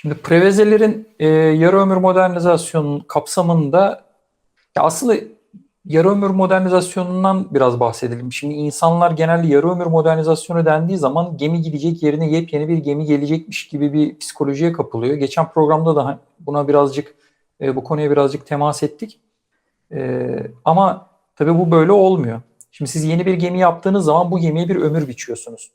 Şimdi prevezelerin e, yarı ömür modernizasyonun kapsamında ya aslında yarı ömür modernizasyonundan biraz bahsedelim. Şimdi insanlar genelde yarı ömür modernizasyonu dendiği zaman gemi gidecek yerine yepyeni bir gemi gelecekmiş gibi bir psikolojiye kapılıyor. Geçen programda da buna birazcık e, bu konuya birazcık temas ettik. E, ama tabii bu böyle olmuyor. Şimdi siz yeni bir gemi yaptığınız zaman bu gemiye bir ömür biçiyorsunuz.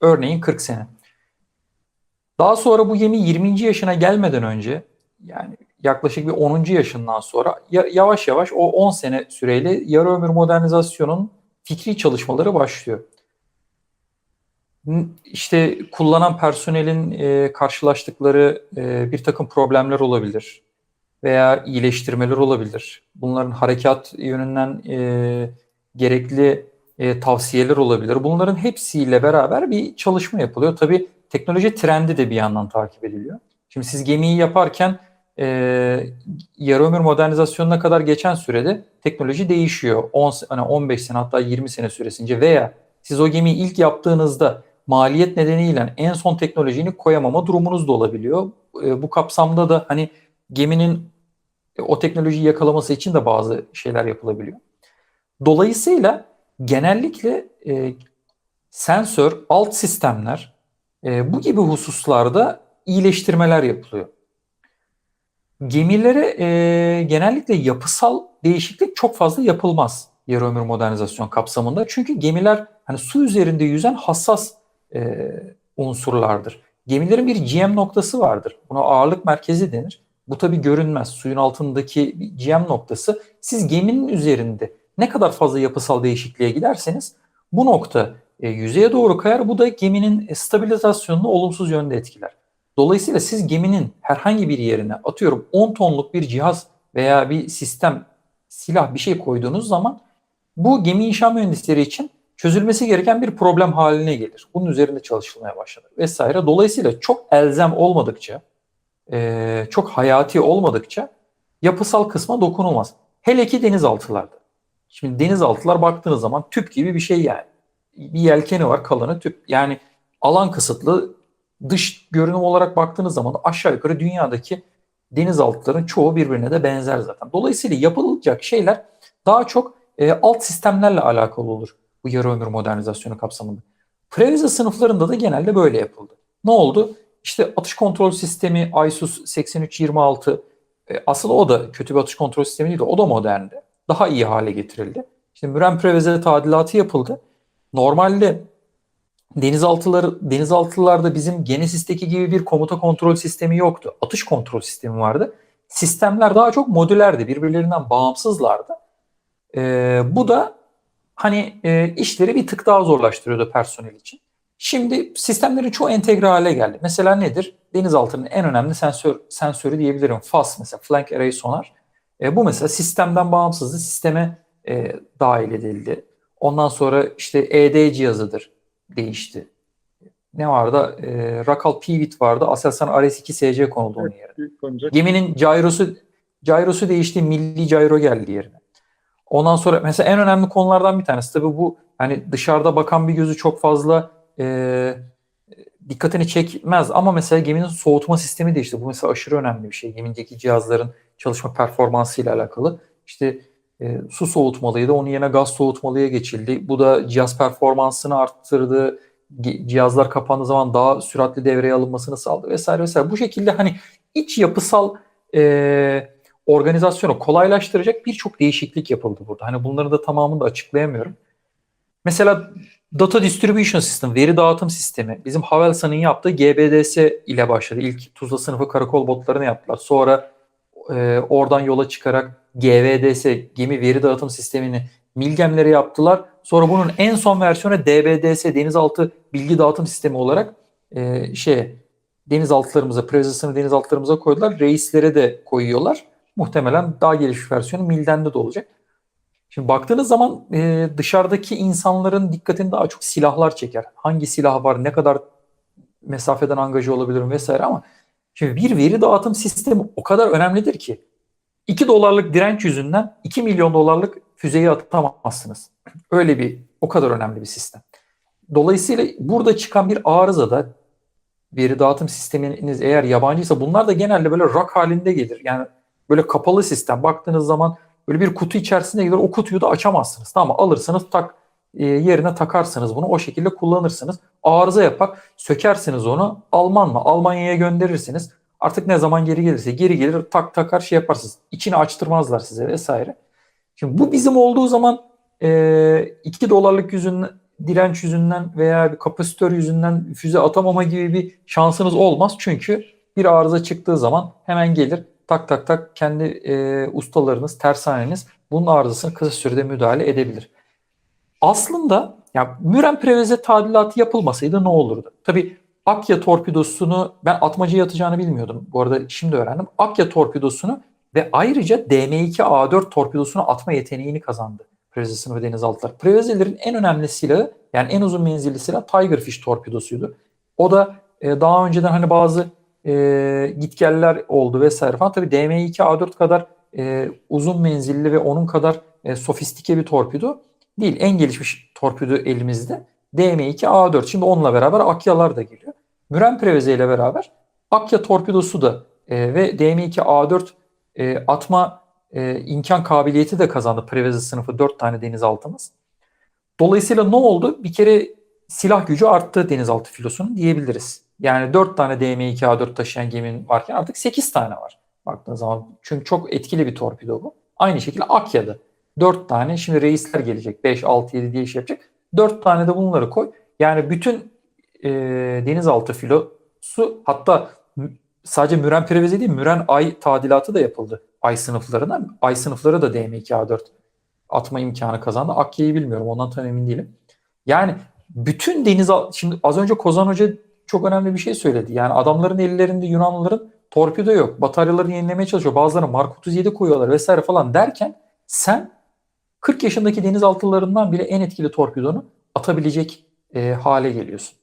Örneğin 40 sene. Daha sonra bu gemi 20. yaşına gelmeden önce yani yaklaşık bir 10. yaşından sonra yavaş yavaş o 10 sene süreyle yarı ömür modernizasyonun fikri çalışmaları başlıyor. İşte kullanan personelin e, karşılaştıkları e, bir takım problemler olabilir veya iyileştirmeler olabilir. Bunların harekat yönünden e, gerekli tavsiyeler olabilir. Bunların hepsiyle beraber bir çalışma yapılıyor. Tabii teknoloji trendi de bir yandan takip ediliyor. Şimdi siz gemiyi yaparken e, yarı ömür modernizasyonuna kadar geçen sürede teknoloji değişiyor. 10 hani 15 sene hatta 20 sene süresince veya siz o gemiyi ilk yaptığınızda maliyet nedeniyle en son teknolojini koyamama durumunuz da olabiliyor. E, bu kapsamda da hani geminin o teknolojiyi yakalaması için de bazı şeyler yapılabiliyor. Dolayısıyla genellikle e, sensör, alt sistemler e, bu gibi hususlarda iyileştirmeler yapılıyor. Gemilere e, genellikle yapısal değişiklik çok fazla yapılmaz yarı ömür modernizasyon kapsamında. Çünkü gemiler hani su üzerinde yüzen hassas e, unsurlardır. Gemilerin bir GM noktası vardır. Buna ağırlık merkezi denir. Bu tabi görünmez. Suyun altındaki GM noktası siz geminin üzerinde ne kadar fazla yapısal değişikliğe giderseniz bu nokta e, yüzeye doğru kayar. Bu da geminin e, stabilizasyonunu olumsuz yönde etkiler. Dolayısıyla siz geminin herhangi bir yerine atıyorum 10 tonluk bir cihaz veya bir sistem, silah bir şey koyduğunuz zaman bu gemi inşa mühendisleri için çözülmesi gereken bir problem haline gelir. Bunun üzerinde çalışılmaya başlanır vesaire. Dolayısıyla çok elzem olmadıkça, e, çok hayati olmadıkça yapısal kısma dokunulmaz. Hele ki denizaltılarda. Şimdi denizaltılar baktığınız zaman tüp gibi bir şey yani. Bir yelkeni var kalanı tüp. Yani alan kısıtlı dış görünüm olarak baktığınız zaman aşağı yukarı dünyadaki denizaltıların çoğu birbirine de benzer zaten. Dolayısıyla yapılacak şeyler daha çok e, alt sistemlerle alakalı olur bu yarı ömür modernizasyonu kapsamında. Previze sınıflarında da genelde böyle yapıldı. Ne oldu? İşte atış kontrol sistemi ISUS 8326 e, aslında o da kötü bir atış kontrol sistemi değil o da moderndi. Daha iyi hale getirildi. İşte Müren Preveze tadilatı yapıldı. Normalde denizaltıları denizaltılarda bizim Genesis'teki gibi bir komuta kontrol sistemi yoktu. Atış kontrol sistemi vardı. Sistemler daha çok modülerdi. Birbirlerinden bağımsızlardı. Ee, bu da hani e, işleri bir tık daha zorlaştırıyordu personel için. Şimdi sistemlerin çoğu entegre hale geldi. Mesela nedir? Denizaltının en önemli sensör sensörü diyebilirim. FAS mesela Flank Array Sonar. E, bu mesela sistemden bağımsızdı. Sisteme e, dahil edildi. Ondan sonra işte ED cihazıdır değişti. Ne vardı? E, Rakal Pivot vardı. Aselsan RS2 SC konuldu onun yerine. Geminin gyrosu gyrosu değişti. Milli gyro geldi yerine. Ondan sonra mesela en önemli konulardan bir tanesi tabii bu hani dışarıda bakan bir gözü çok fazla e, dikkatini çekmez ama mesela geminin soğutma sistemi değişti. Bu mesela aşırı önemli bir şey. Gemindeki cihazların çalışma performansı ile alakalı. İşte e, su soğutmalıydı. Onun yerine gaz soğutmalıya geçildi. Bu da cihaz performansını arttırdı. Cihazlar kapandığı zaman daha süratli devreye alınmasını sağladı vesaire vesaire. Bu şekilde hani iç yapısal e, organizasyonu kolaylaştıracak birçok değişiklik yapıldı burada. Hani bunları da tamamını da açıklayamıyorum. Mesela Data Distribution System, veri dağıtım sistemi. Bizim Havelsan'ın yaptığı GBDS ile başladı. İlk Tuzla sınıfı karakol botlarını yaptılar. Sonra e, oradan yola çıkarak GVDS, gemi veri dağıtım sistemini Milgem'lere yaptılar. Sonra bunun en son versiyonu DBDS, denizaltı bilgi dağıtım sistemi olarak e, şey denizaltılarımıza, Previsa'sını denizaltılarımıza koydular. Reislere de koyuyorlar. Muhtemelen daha gelişmiş versiyonu Milden'de de olacak. Şimdi baktığınız zaman e, dışarıdaki insanların dikkatini daha çok silahlar çeker. Hangi silah var, ne kadar mesafeden angaja olabilirim vesaire ama şimdi bir veri dağıtım sistemi o kadar önemlidir ki 2 dolarlık direnç yüzünden 2 milyon dolarlık füzeyi atamazsınız. Öyle bir o kadar önemli bir sistem. Dolayısıyla burada çıkan bir arıza da veri dağıtım sisteminiz eğer yabancıysa bunlar da genelde böyle rak halinde gelir. Yani böyle kapalı sistem. Baktığınız zaman böyle bir kutu içerisinde gelir. O kutuyu da açamazsınız. Tamam? Alırsınız tak e, yerine takarsınız bunu. O şekilde kullanırsınız. Arıza yapar. Sökersiniz onu. Alman mı? Almanya'ya gönderirsiniz. Artık ne zaman geri gelirse geri gelir tak takar şey yaparsınız. İçini açtırmazlar size vesaire. Şimdi bu bizim olduğu zaman e, 2 dolarlık yüzünden direnç yüzünden veya bir kapasitör yüzünden füze atamama gibi bir şansınız olmaz. Çünkü bir arıza çıktığı zaman hemen gelir tak tak tak kendi e, ustalarınız, tersaneniz bunun arızasını kısa sürede müdahale edebilir. Aslında ya Müren Preveze tadilatı yapılmasaydı ne olurdu? Tabii Akya torpidosunu ben atmacıya atacağını bilmiyordum. Bu arada şimdi öğrendim. Akya torpidosunu ve ayrıca DM2A4 torpidosunu atma yeteneğini kazandı. Preveze sınıfı denizaltılar. Prevezelerin en önemli silahı yani en uzun menzilli silah Tigerfish torpidosuydu. O da e, daha önceden hani bazı e, gitgeller oldu vesaire falan. Tabii DM2A4 kadar e, uzun menzilli ve onun kadar e, sofistike bir torpido değil. En gelişmiş torpido elimizde DM2A4. Şimdi onunla beraber Akya'lar da geliyor. Müren Preveze ile beraber Akya torpidosu da e, ve DM2A4 e, atma e, imkan kabiliyeti de kazandı Preveze sınıfı 4 tane denizaltımız. Dolayısıyla ne oldu? Bir kere silah gücü arttı denizaltı filosunun diyebiliriz. Yani 4 tane DM2A4 taşıyan geminin varken artık 8 tane var. Baktığınız zaman çünkü çok etkili bir torpido bu. Aynı şekilde Akya'da 4 tane şimdi reisler gelecek 5, 6, 7 diye iş yapacak. 4 tane de bunları koy. Yani bütün e, denizaltı filosu hatta sadece Müren Preveze değil Müren Ay tadilatı da yapıldı. Ay sınıflarına. Ay sınıfları da DM2A4 atma imkanı kazandı. Akya'yı bilmiyorum ondan tam emin değilim. Yani bütün deniz şimdi az önce Kozan Hoca çok önemli bir şey söyledi. Yani adamların ellerinde Yunanlıların torpido yok. Bataryalarını yenilemeye çalışıyor. Bazıları Mark 37 koyuyorlar vesaire falan derken sen 40 yaşındaki denizaltılarından bile en etkili torpidonu atabilecek e, hale geliyorsun.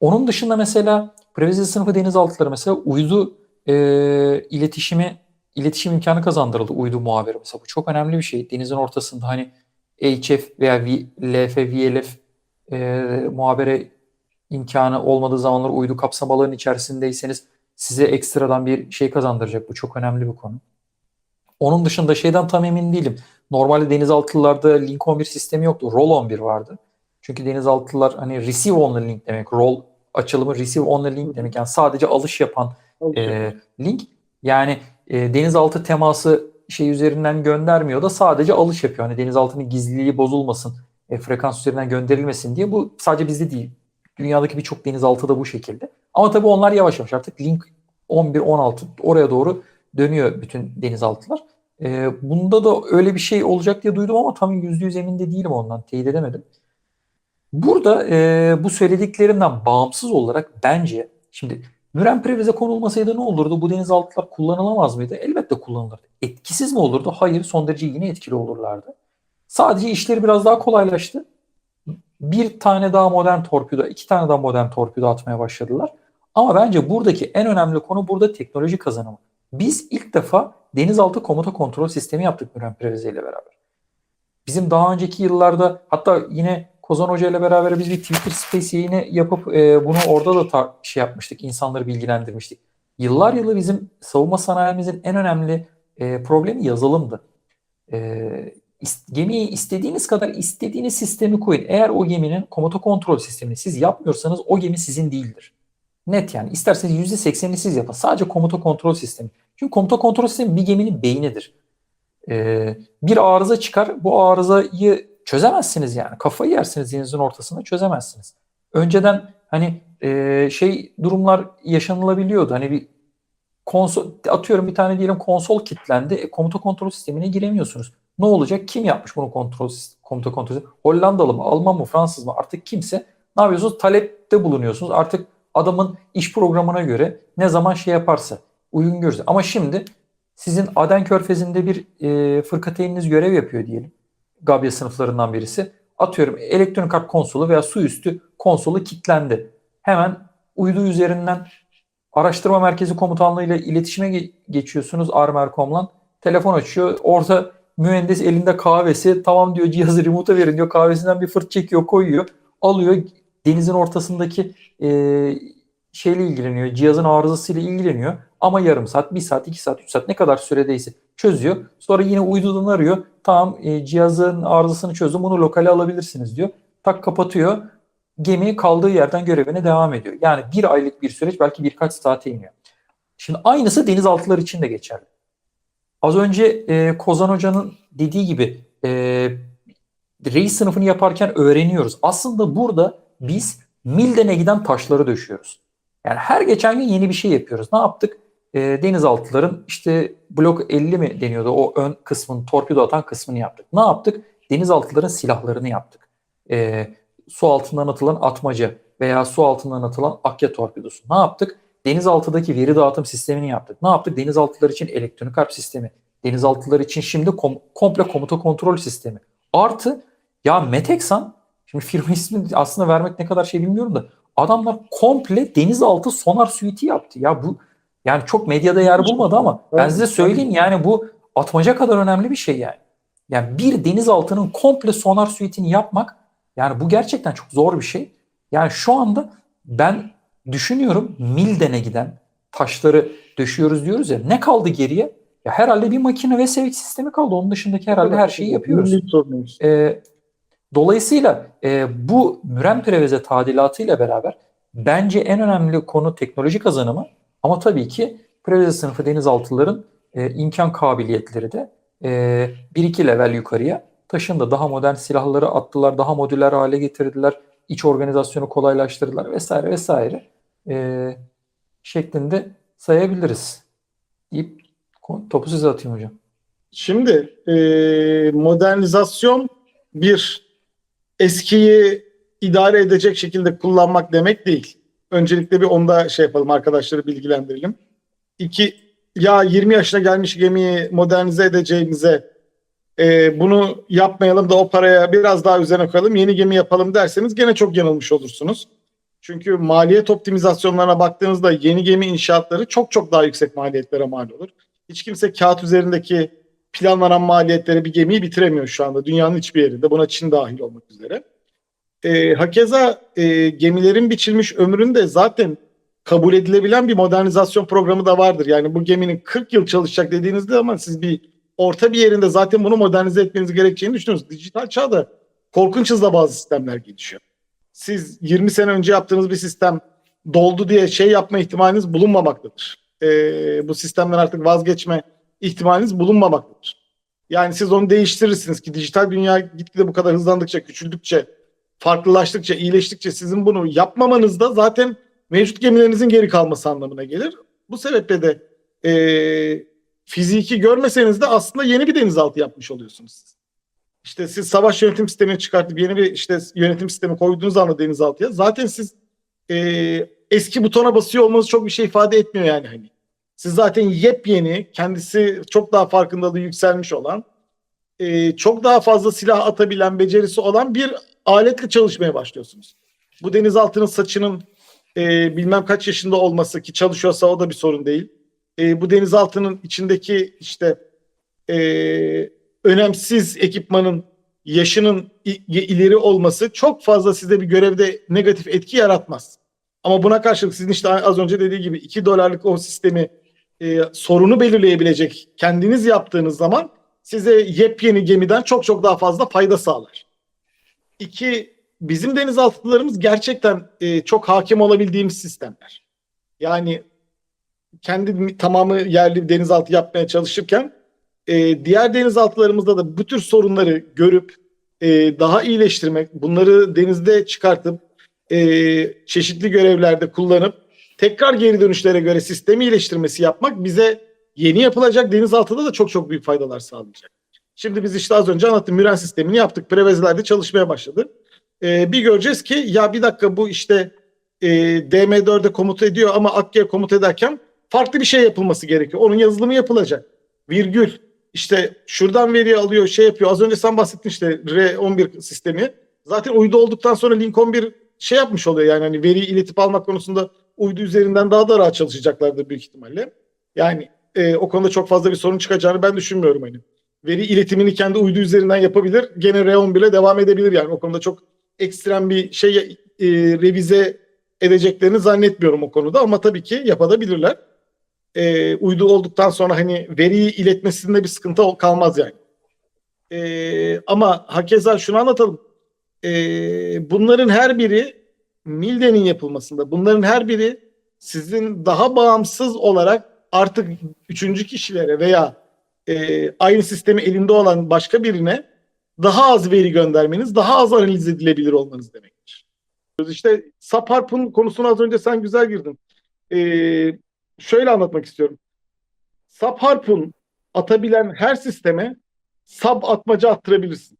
Onun dışında mesela Preveze sınıfı denizaltıları mesela uydu e, iletişimi iletişim imkanı kazandırıldı uydu muhabiri mesela. Bu çok önemli bir şey. Denizin ortasında hani HF veya v, LF, VLF e, muhabere imkanı olmadığı zamanlar uydu kapsamaların içerisindeyseniz size ekstradan bir şey kazandıracak. Bu çok önemli bir konu. Onun dışında şeyden tam emin değilim. Normalde denizaltılarda link 11 sistemi yoktu. Roll 11 vardı. Çünkü denizaltılar hani receive only link demek. Roll açılımı receive only link demek. Yani sadece alış yapan e, link. Yani e, denizaltı teması şey üzerinden göndermiyor da sadece alış yapıyor. Hani denizaltının gizliliği bozulmasın, e, frekans üzerinden gönderilmesin diye. Bu sadece bizde değil. Dünyadaki birçok denizaltı da bu şekilde. Ama tabii onlar yavaş yavaş artık link 11, 16 oraya doğru dönüyor bütün denizaltılar. E, bunda da öyle bir şey olacak diye duydum ama tam %100 emin de değilim ondan. Teyit edemedim. Burada e, bu söylediklerimden bağımsız olarak bence şimdi Müren Previz'e konulmasaydı ne olurdu? Bu denizaltılar kullanılamaz mıydı? Elbette kullanılırdı. Etkisiz mi olurdu? Hayır. Son derece yine etkili olurlardı. Sadece işleri biraz daha kolaylaştı. Bir tane daha modern torpido, iki tane daha modern torpido atmaya başladılar. Ama bence buradaki en önemli konu burada teknoloji kazanımı. Biz ilk defa denizaltı komuta kontrol sistemi yaptık Müren Previze ile beraber. Bizim daha önceki yıllarda hatta yine Kozan Hoca ile beraber biz bir Twitter Space yayını yapıp e, bunu orada da tar- şey yapmıştık. insanları bilgilendirmiştik. Yıllar yılı bizim savunma sanayimizin en önemli e, problemi yazılımdı. E, ist- gemiyi istediğiniz kadar istediğiniz sistemi koyun. Eğer o geminin komuta kontrol sistemini siz yapmıyorsanız o gemi sizin değildir. Net yani. İsterseniz %80'ini siz yapın. Sadece komuta kontrol sistemi. Çünkü komuta kontrol sistemi bir geminin beynidir. Ee, bir arıza çıkar. Bu arızayı çözemezsiniz yani. Kafayı yersiniz denizin ortasında çözemezsiniz. Önceden hani e, şey durumlar yaşanılabiliyordu. Hani bir konsol atıyorum bir tane diyelim konsol kilitlendi. E, komuta kontrol sistemine giremiyorsunuz. Ne olacak? Kim yapmış bunu kontrol komuta kontrol? Hollandalı mı, Alman mı, Fransız mı? Artık kimse ne yapıyorsunuz? Talepte bulunuyorsunuz. Artık adamın iş programına göre ne zaman şey yaparsa uygun görürse. Ama şimdi sizin Aden Körfezi'nde bir e, fırkateyniniz görev yapıyor diyelim. Gabya sınıflarından birisi. Atıyorum elektronik kart konsolu veya su üstü konsolu kilitlendi. Hemen uydu üzerinden araştırma merkezi komutanlığı ile iletişime geçiyorsunuz Armercom'la. Telefon açıyor. Orada mühendis elinde kahvesi. Tamam diyor cihazı remote'a verin diyor. Kahvesinden bir fırt çekiyor koyuyor. Alıyor denizin ortasındaki e, şeyle ilgileniyor, cihazın arızasıyla ilgileniyor ama yarım saat, bir saat, iki saat, üç saat ne kadar süredeyse çözüyor. Sonra yine uydudan arıyor. Tamam e, cihazın arızasını çözdüm bunu lokale alabilirsiniz diyor. Tak kapatıyor. Gemi kaldığı yerden görevine devam ediyor. Yani bir aylık bir süreç belki birkaç saate iniyor. Şimdi aynısı denizaltılar için de geçerli. Az önce e, Kozan Hoca'nın dediği gibi e, reis sınıfını yaparken öğreniyoruz. Aslında burada biz Milden'e giden taşları döşüyoruz. Yani her geçen gün yeni bir şey yapıyoruz. Ne yaptık? E, denizaltıların işte blok 50 mi deniyordu o ön kısmını, torpido atan kısmını yaptık. Ne yaptık? Denizaltıların silahlarını yaptık. E, su altından atılan atmaca veya su altından atılan akya torpidosu. Ne yaptık? Denizaltıdaki veri dağıtım sistemini yaptık. Ne yaptık? Denizaltılar için elektronik harp sistemi. Denizaltılar için şimdi kom- komple komuta kontrol sistemi. Artı ya Meteksan, şimdi firma ismini aslında vermek ne kadar şey bilmiyorum da adamlar komple denizaltı sonar suite'i yaptı. Ya bu yani çok medyada yer bulmadı ama ben size söyleyeyim yani bu atmaca kadar önemli bir şey yani. Yani bir denizaltının komple sonar suite'ini yapmak yani bu gerçekten çok zor bir şey. Yani şu anda ben düşünüyorum Milden'e giden taşları döşüyoruz diyoruz ya ne kaldı geriye? Ya herhalde bir makine ve sevk sistemi kaldı. Onun dışındaki herhalde her şeyi yapıyoruz. Milli sorunumuz. E, dolayısıyla e, bu Müren Preveze tadilatıyla beraber bence en önemli konu teknoloji kazanımı ama tabii ki Preveze sınıfı denizaltıların e, imkan kabiliyetleri de e, bir iki level yukarıya taşındı. Daha modern silahları attılar, daha modüler hale getirdiler, iç organizasyonu kolaylaştırdılar vesaire vesaire e, şeklinde sayabiliriz. deyip topu size atayım hocam. Şimdi e, modernizasyon bir eskiyi idare edecek şekilde kullanmak demek değil. Öncelikle bir onda şey yapalım arkadaşları bilgilendirelim. İki, ya 20 yaşına gelmiş gemiyi modernize edeceğimize e, bunu yapmayalım da o paraya biraz daha üzerine koyalım yeni gemi yapalım derseniz gene çok yanılmış olursunuz. Çünkü maliyet optimizasyonlarına baktığınızda yeni gemi inşaatları çok çok daha yüksek maliyetlere mal olur. Hiç kimse kağıt üzerindeki planlanan maliyetleri bir gemiyi bitiremiyor şu anda dünyanın hiçbir yerinde. Buna Çin dahil olmak üzere. E, hakeza e, gemilerin biçilmiş ömründe zaten kabul edilebilen bir modernizasyon programı da vardır. Yani bu geminin 40 yıl çalışacak dediğinizde ama siz bir orta bir yerinde zaten bunu modernize etmeniz gerekeceğini düşünüyorsunuz. Dijital çağda korkunç hızla bazı sistemler gelişiyor. Siz 20 sene önce yaptığınız bir sistem doldu diye şey yapma ihtimaliniz bulunmamaktadır. Ee, bu sistemden artık vazgeçme ihtimaliniz bulunmamaktadır. Yani siz onu değiştirirsiniz ki dijital dünya gitgide bu kadar hızlandıkça, küçüldükçe, farklılaştıkça, iyileştikçe sizin bunu yapmamanız da zaten mevcut gemilerinizin geri kalması anlamına gelir. Bu sebeple de e, fiziki görmeseniz de aslında yeni bir denizaltı yapmış oluyorsunuz siz. İşte siz savaş yönetim sistemini çıkartıp yeni bir işte yönetim sistemi koyduğunuz anda denizaltıya zaten siz e, eski butona basıyor olmanız çok bir şey ifade etmiyor yani hani. Siz zaten yepyeni, kendisi çok daha farkındalığı yükselmiş olan, e, çok daha fazla silah atabilen becerisi olan bir aletle çalışmaya başlıyorsunuz. Bu denizaltının saçının e, bilmem kaç yaşında olması ki çalışıyorsa o da bir sorun değil. E, bu denizaltının içindeki işte e, önemsiz ekipmanın yaşının ileri olması çok fazla size bir görevde negatif etki yaratmaz. Ama buna karşılık sizin işte az önce dediği gibi 2 dolarlık o sistemi e, sorunu belirleyebilecek kendiniz yaptığınız zaman size yepyeni gemiden çok çok daha fazla fayda sağlar. İki, bizim denizaltılarımız gerçekten e, çok hakim olabildiğimiz sistemler. Yani kendi tamamı yerli denizaltı yapmaya çalışırken e, diğer denizaltılarımızda da bu tür sorunları görüp e, daha iyileştirmek, bunları denizde çıkartıp e, çeşitli görevlerde kullanıp tekrar geri dönüşlere göre sistemi iyileştirmesi yapmak bize yeni yapılacak denizaltıda da çok çok büyük faydalar sağlayacak. Şimdi biz işte az önce anlattım Müren sistemini yaptık. Prevezlerde çalışmaya başladı. Ee, bir göreceğiz ki ya bir dakika bu işte e, DM4'e komut ediyor ama Akka'ya komut ederken farklı bir şey yapılması gerekiyor. Onun yazılımı yapılacak. Virgül işte şuradan veri alıyor şey yapıyor. Az önce sen bahsettin işte R11 sistemi. Zaten uydu olduktan sonra Link 11 şey yapmış oluyor yani hani veriyi iletip almak konusunda uydu üzerinden daha da rahat çalışacaklardır büyük ihtimalle. Yani e, o konuda çok fazla bir sorun çıkacağını ben düşünmüyorum hani. Veri iletimini kendi uydu üzerinden yapabilir. Gene R11 ile devam edebilir yani. O konuda çok ekstrem bir şey e, revize edeceklerini zannetmiyorum o konuda ama tabii ki yapabilirler. Ee, uydu olduktan sonra hani veriyi iletmesinde bir sıkıntı kalmaz yani. Ee, ama hakeza şunu anlatalım. Ee, bunların her biri Milden'in yapılmasında. Bunların her biri sizin daha bağımsız olarak artık üçüncü kişilere veya e, aynı sistemi elinde olan başka birine daha az veri göndermeniz, daha az analiz edilebilir olmanız demektir. İşte SAP Harp'ın konusuna az önce sen güzel girdin. Ee, şöyle anlatmak istiyorum. SAP Harp'un atabilen her sisteme sub atmaca attırabilirsin.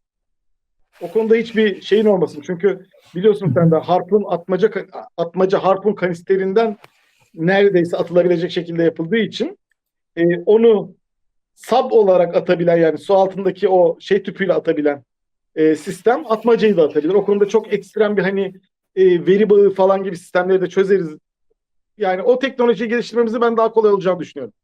O konuda hiçbir şeyin olmasın. Çünkü biliyorsun sen de harpun atmaca atmaca harpun kanisterinden neredeyse atılabilecek şekilde yapıldığı için e, onu sub olarak atabilen yani su altındaki o şey tüpüyle atabilen e, sistem atmacayı da atabilir. O konuda çok ekstrem bir hani e, veri bağı falan gibi sistemleri de çözeriz. Yani o teknolojiyi geliştirmemizi ben daha kolay olacağını düşünüyorum.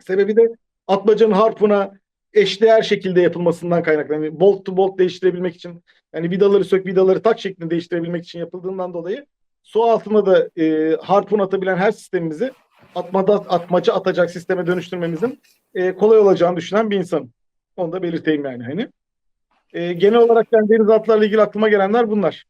Sebebi de atmacanın harpuna eşdeğer şekilde yapılmasından kaynaklı. Yani bolt to bolt değiştirebilmek için yani vidaları sök vidaları tak şeklinde değiştirebilmek için yapıldığından dolayı su altına da e, harpun atabilen her sistemimizi atmada atmaca atacak sisteme dönüştürmemizin e, kolay olacağını düşünen bir insanım. Onu da belirteyim yani hani. E, genel olarak ben denizaltılarla ilgili aklıma gelenler bunlar.